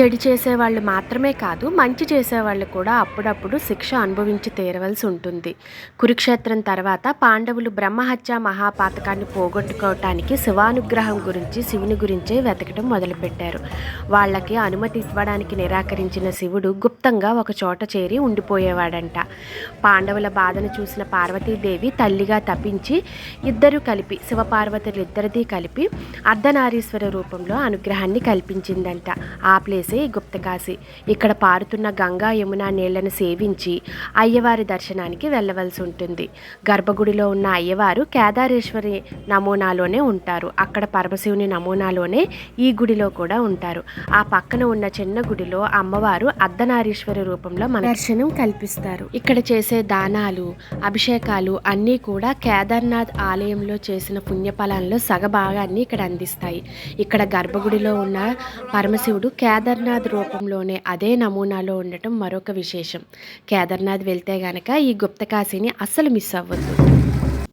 చెడు చేసేవాళ్ళు మాత్రమే కాదు మంచి చేసేవాళ్ళు కూడా అప్పుడప్పుడు శిక్ష అనుభవించి తీరవలసి ఉంటుంది. కురుక్షేత్రం తర్వాత పాండవులు బ్రహ్మహత్య మహాపాతకాన్ని పోగొట్టుకోవటానికి శివానుగ్రహం గురించి శివుని గురించే వెతకడం మొదలుపెట్టారు. వాళ్ళకి అనుమతి ఇవ్వడానికి నిరాకరించిన శివుడు గుప్తంగా ఒక చోట చేరి ఉండిపోయేవాడంట. పాండవుల బాధను చూసిన పార్వతీదేవి తల్లిగా తప్పించి ఇద్దరు కలిపి శివపార్వతులు ఇద్దరిది కలిపి అర్ధనారీశ్వర రూపంలో అనుగ్రహాన్ని కల్పించిందంట. ఆ ప్లేస్ ఈ గుప్తకాశి ఇక్కడ పారుతున్న గంగా యమున నీళ్ళను సేవించి అయ్యవారి దర్శనానికి వెళ్ళవలసి ఉంటుంది. గర్భగుడిలో ఉన్న అయ్యవారు కేదారేశ్వరి నమూనాలోనే ఉంటారు. అక్కడ పరమశివుని నమూనాలోనే ఈ గుడిలో కూడా ఉంటారు. ఆ పక్కన ఉన్న చిన్న గుడిలో అమ్మవారు అర్ధనారీశ్వరి రూపంలో మన దర్శనం కల్పిస్తారు. ఇక్కడ చేసే దానాలు అభిషేకాలు అన్నీ కూడా కేదార్నాథ్ ఆలయంలో చేసిన పుణ్యఫలాల్లో సగభాగాన్ని ఇక్కడ అందిస్తాయి. ఇక్కడ గర్భగుడిలో ఉన్న పరమశివుడు కేదార్నాథ్ రూపంలోనే అదే నమూనాలో ఉండటం మరొక విశేషం. కేదార్నాథ్ వెళ్తే గనక ఈ గుప్తకాశీని అస్సలు మిస్ అవ్వద్దు.